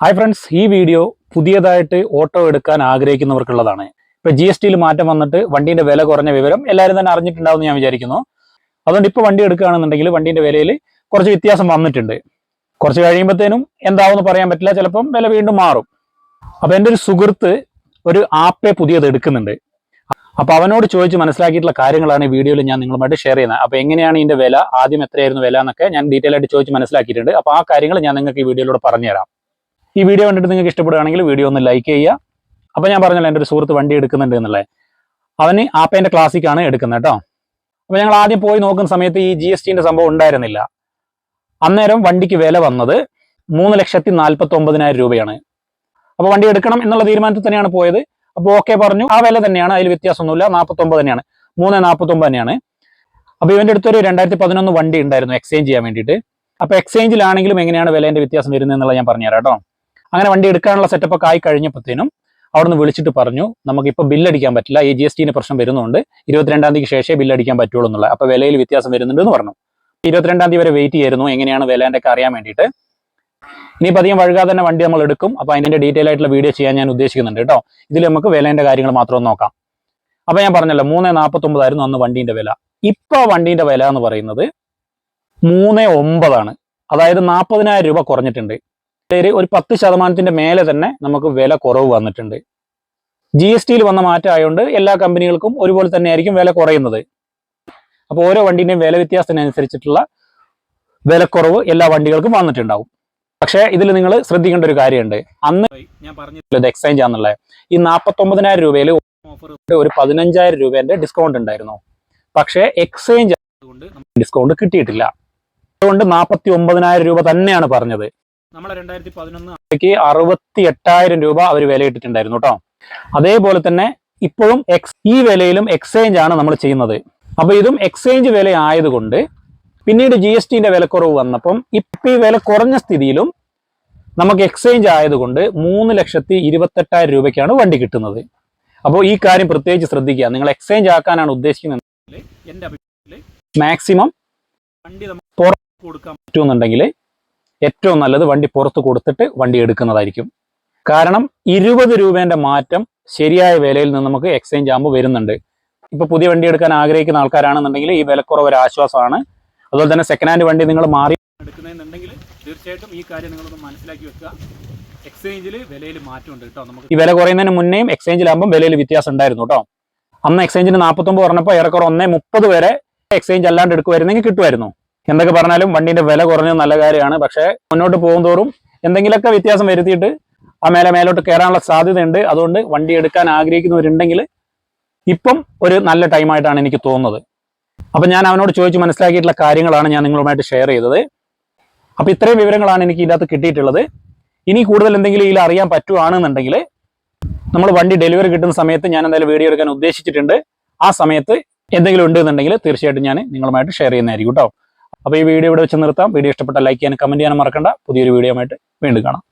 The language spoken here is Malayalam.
ഹായ് ഫ്രണ്ട്സ് ഈ വീഡിയോ പുതിയതായിട്ട് ഓട്ടോ എടുക്കാൻ ആഗ്രഹിക്കുന്നവർക്കുള്ളതാണ്. ഇപ്പൊ ജി എസ് ടിയിൽ മാറ്റം വന്നിട്ട് വണ്ടിന്റെ വില കുറഞ്ഞ വിവരം എല്ലാവരും തന്നെ അറിഞ്ഞിട്ടുണ്ടാവും ഞാൻ വിചാരിക്കുന്നു. അതുകൊണ്ട് ഇപ്പൊ വണ്ടി എടുക്കുകയാണെന്നുണ്ടെങ്കിൽ വണ്ടിന്റെ വിലയിൽ കുറച്ച് വ്യത്യാസം വന്നിട്ടുണ്ട്. കുറച്ച് കഴിയുമ്പോഴത്തേനും എന്താവെന്ന് പറയാൻ പറ്റില്ല ചിലപ്പം വില വീണ്ടും മാറും. അപ്പൊ എന്റെ ഒരു സുഹൃത്ത് ഒരു ആപ്പേ പുതിയത് എടുക്കുന്നുണ്ട്. അപ്പൊ അവനോട് ചോദിച്ച് മനസ്സിലാക്കിയിട്ടുള്ള കാര്യങ്ങളാണ് ഈ വീഡിയോയിൽ ഞാൻ നിങ്ങളുമായിട്ട് ഷെയർ ചെയ്യുന്നത്. അപ്പൊ എങ്ങനെയാണ് ഇതിന്റെ വില ആദ്യം എത്രയായിരുന്നു വില എന്നൊക്കെ ഞാൻ ഡീറ്റെയിൽ ആയിട്ട് ചോദിച്ച് മനസ്സിലാക്കിയിട്ടുണ്ട്. അപ്പൊ ആ കാര്യങ്ങൾ ഞാൻ നിങ്ങൾക്ക് ഈ വീഡിയോയിലൂടെ പറഞ്ഞുതരാം. ഈ വീഡിയോ കണ്ടിട്ട് നിങ്ങൾക്ക് ഇഷ്ടപ്പെടുകയാണെങ്കിൽ വീഡിയോ ഒന്ന് ലൈക്ക് ചെയ്യുക. അപ്പൊ ഞാൻ പറഞ്ഞല്ലോ എന്റെ ഒരു സുഹൃത്ത് വണ്ടി എടുക്കുന്നുണ്ട് എന്നുള്ളത്. അവന് ആപ്പേന്റെ ക്ലാസിക് ആണ് എടുക്കുന്നത് കേട്ടോ. അപ്പൊ ഞങ്ങൾ ആദ്യം പോയി നോക്കുന്ന സമയത്ത് ഈ ജി എസ് ടിന്റെ സംഭവം ഉണ്ടായിരുന്നില്ല. അന്നേരം വണ്ടിക്ക് വില വന്നത് മൂന്ന് ലക്ഷത്തി നാൽപ്പത്തി ഒമ്പതിനായിരം രൂപയാണ്. അപ്പോൾ വണ്ടി എടുക്കണം എന്നുള്ള തീരുമാനത്തിൽ തന്നെയാണ് പോയത്. അപ്പോൾ ഓക്കെ പറഞ്ഞു. ആ വില തന്നെയാണ്. അതിൽ വ്യത്യാസമൊന്നുമില്ല. നാൽപ്പത്തി ഒമ്പത് തന്നെയാണ്. മൂന്ന് നാൽപ്പത്തി ഒമ്പത് തന്നെയാണ്. അപ്പോൾ ഇവന്റെ അടുത്തൊരു രണ്ടായിരത്തി പതിനൊന്ന് വണ്ടി ഉണ്ടായിരുന്നു. എക്സ്ചേഞ്ച് ചെയ്യാൻ വേണ്ടിയിട്ട്. അപ്പോൾ എക്സ്ചേഞ്ചിലാണെങ്കിലും എങ്ങനെയാണ് വിലേന്റെ വ്യത്യാസം വരുന്നത് എന്നുള്ളത് ഞാൻ പറഞ്ഞുതരാം കേട്ടോ. അങ്ങനെ വണ്ടി എടുക്കാനുള്ള സെറ്റപ്പ് ഒക്കെ ആയി കഴിഞ്ഞപ്പോഴത്തേനും അവിടുന്ന് വിളിച്ചിട്ട് പറഞ്ഞു നമുക്കിപ്പോൾ ബില്ലടിക്കാൻ പറ്റില്ല. ഈ ജി എസ് ടിന്റെ പ്രശ്നം വരുന്നുണ്ട്. ഇരുപത്തിരണ്ടാം തീയതിക്ക് ശേഷമേ ബില്ലടിക്കാൻ പറ്റുള്ളൂ എന്നുള്ളത് അപ്പോൾ വിലയിൽ വ്യത്യാസം വരുന്നുണ്ട് എന്ന് പറഞ്ഞു. ഇരുപത്തിരണ്ടാം തീയതി വരെ വെയിറ്റ് ചെയ്യായിരുന്നു. എങ്ങനെയാണ് വിലേന്റെ ഒക്കെ അറിയാൻ വേണ്ടിയിട്ട്. ഇനിയിപ്പോൾ അധികം വഴുകാതെ തന്നെ വണ്ടി നമ്മൾ എടുക്കും. അപ്പോൾ അതിന്റെ ഡീറ്റെയിൽ ആയിട്ടുള്ള വീഡിയോ ചെയ്യാൻ ഞാൻ ഉദ്ദേശിക്കുന്നുണ്ട് കേട്ടോ. ഇതിൽ നമുക്ക് വിലേന്റെ കാര്യങ്ങൾ മാത്രം നോക്കാം. അപ്പോൾ ഞാൻ പറഞ്ഞല്ലോ മൂന്ന് നാൽപ്പത്തൊമ്പതായിരുന്നു അന്ന് വണ്ടീന്റെ വില. ഇപ്പോൾ വണ്ടീന്റെ വില എന്ന് പറയുന്നത് മൂന്ന് ഒമ്പതാണ്. അതായത് നാൽപ്പതിനായിരം രൂപ കുറഞ്ഞിട്ടുണ്ട്. ഇതിൽ ഒരു പത്ത് ശതമാനത്തിന്റെ മേലെ തന്നെ നമുക്ക് വില കുറവ് വന്നിട്ടുണ്ട്. ജി എസ് ടിയിൽ വന്ന മാറ്റം ആയതുകൊണ്ട് എല്ലാ കമ്പനികൾക്കും ഒരുപോലെ തന്നെ ആയിരിക്കും വില കുറയുന്നത്. അപ്പോൾ ഓരോ വണ്ടിന്റെയും വില വ്യത്യാസത്തിനനുസരിച്ചിട്ടുള്ള വിലക്കുറവ് എല്ലാ വണ്ടികൾക്കും വന്നിട്ടുണ്ടാവും. പക്ഷേ ഇതിൽ നിങ്ങൾ ശ്രദ്ധിക്കേണ്ട ഒരു കാര്യമുണ്ട്. അന്ന് ഞാൻ പറഞ്ഞില്ല എക്സ്ചേഞ്ച് ആണെന്നുള്ളത് ഈ നാൽപ്പത്തൊമ്പതിനായിരം രൂപയിൽ ഓഫർ ഒരു പതിനഞ്ചായിരം രൂപേന്റെ ഡിസ്കൗണ്ട് ഉണ്ടായിരുന്നു. പക്ഷേ എക്സ്ചേഞ്ച് ആയതുകൊണ്ട് ഡിസ്കൗണ്ട് കിട്ടിയിട്ടില്ല. അതുകൊണ്ട് നാൽപ്പത്തി ഒമ്പതിനായിരം രൂപ തന്നെയാണ് പറഞ്ഞത്. നമ്മളെ രണ്ടായിരത്തി പതിനൊന്ന് അറുപത്തി എട്ടായിരം രൂപ അവർ വിലയിട്ടിട്ടുണ്ടായിരുന്നു കേട്ടോ അതേപോലെ തന്നെ ഇപ്പോഴും എക്സ് ഈ വിലയിലും എക്സ്ചേഞ്ച് ആണ് നമ്മൾ ചെയ്യുന്നത്. അപ്പൊ ഇതും എക്സ്ചേഞ്ച് വില ആയതുകൊണ്ട് പിന്നീട് ജി എസ് ടിന്റെ വിലക്കുറവ് വന്നപ്പം ഇപ്പൊ ഈ വില കുറഞ്ഞ സ്ഥിതിയിലും നമുക്ക് എക്സ്ചേഞ്ച് ആയതുകൊണ്ട് മൂന്ന് ലക്ഷത്തി ഇരുപത്തെട്ടായിരം രൂപയ്ക്കാണ് വണ്ടി കിട്ടുന്നത്. അപ്പോൾ ഈ കാര്യം പ്രത്യേകിച്ച് ശ്രദ്ധിക്കുക. നിങ്ങൾ എക്സ്ചേഞ്ച് ആക്കാനാണ് ഉദ്ദേശിക്കുന്നത്. എന്റെ അഭിപ്രായത്തിൽ മാക്സിമം വണ്ടി നമുക്ക് കൊടുക്കാൻ പറ്റുമെന്നുണ്ടെങ്കിൽ ഏറ്റവും നല്ലത് വണ്ടി പുറത്ത് കൊടുത്തിട്ട് വണ്ടി എടുക്കുന്നതായിരിക്കും. കാരണം ഇരുപത് രൂപേന്റെ മാറ്റം ശരിയായ വിലയിൽ നിന്ന് നമുക്ക് എക്സ്ചേഞ്ച് ആകുമ്പോൾ വരുന്നുണ്ട്. ഇപ്പൊ പുതിയ വണ്ടി എടുക്കാൻ ആഗ്രഹിക്കുന്ന ആൾക്കാരാണെന്നുണ്ടെങ്കിൽ ഈ വിലക്കുറവ് ഒരു ആശ്വാസമാണ്. അതുപോലെ തന്നെ സെക്കൻഡ് ഹാൻഡ് വണ്ടി നിങ്ങൾ മാറി എടുക്കുന്നതെന്നുണ്ടെങ്കിൽ തീർച്ചയായിട്ടും ഈ കാര്യം നിങ്ങളൊന്ന് മനസ്സിലാക്കി വെക്കുക. എക്സ്ചേഞ്ചിൽ വിലയിൽ മാറ്റമുണ്ട് കേട്ടോ നമുക്ക്. ഈ വില കുറയുന്നതിന് മുന്നേയും എക്സ്ചേഞ്ചിലാകുമ്പോൾ വിലയിൽ വ്യത്യാസം ഉണ്ടായിരുന്നു കേട്ടോ. അന്ന് എക്സ്ചേഞ്ചിന് നാൽപ്പത്തൊമ്പത് പറഞ്ഞപ്പോൾ ഏറെക്കുറെ ഒന്നേ മുപ്പത് വരെ എക്സ്ചേഞ്ച് അല്ലാണ്ട് എടുക്കുമായിരുന്നെങ്കിൽ കിട്ടുമായിരുന്നു. എന്തൊക്കെ പറഞ്ഞാലും വണ്ടിന്റെ വില കുറഞ്ഞ നല്ല കാര്യമാണ്. പക്ഷേ മുന്നോട്ട് പോകുന്തോറും എന്തെങ്കിലുമൊക്കെ വ്യത്യാസം വരുത്തിയിട്ട് ആ മേലെ മേലോട്ട് കയറാനുള്ള സാധ്യതയുണ്ട്. അതുകൊണ്ട് വണ്ടി എടുക്കാൻ ആഗ്രഹിക്കുന്നവരുണ്ടെങ്കിൽ ഇപ്പം ഒരു നല്ല ടൈമായിട്ടാണ് എനിക്ക് തോന്നുന്നത്. അപ്പം ഞാൻ അവനോട് ചോദിച്ച് മനസ്സിലാക്കിയിട്ടുള്ള കാര്യങ്ങളാണ് ഞാൻ നിങ്ങളുമായിട്ട് ഷെയർ ചെയ്തത്. അപ്പം ഇത്രയും വിവരങ്ങളാണ് എനിക്ക് ഇതിനകത്ത് കിട്ടിയിട്ടുള്ളത്. ഇനി കൂടുതൽ എന്തെങ്കിലും ഇതിൽ അറിയാൻ പറ്റുവാണെന്നുണ്ടെങ്കിൽ നമ്മൾ വണ്ടി ഡെലിവറി കിട്ടുന്ന സമയത്ത് ഞാൻ എന്തായാലും വീഡിയോ എടുക്കാൻ ഉദ്ദേശിച്ചിട്ടുണ്ട്. ആ സമയത്ത് എന്തെങ്കിലും ഉണ്ട് എന്നുണ്ടെങ്കിൽ തീർച്ചയായിട്ടും ഞാൻ നിങ്ങളുമായിട്ട് ഷെയർ ചെയ്യുന്നതായിരിക്കും കേട്ടോ. അപ്പോൾ ഈ വീഡിയോ ഇവിടെ വെച്ച് നിർത്താം. വീഡിയോ ഇഷ്ടപ്പെട്ട ലൈക്ക് ചെയ്യാനും കമന്റ് ചെയ്യാനും മറക്കണ്ട. പുതിയൊരു വീഡിയോ ആയിട്ട് വീണ്ടും കാണാം.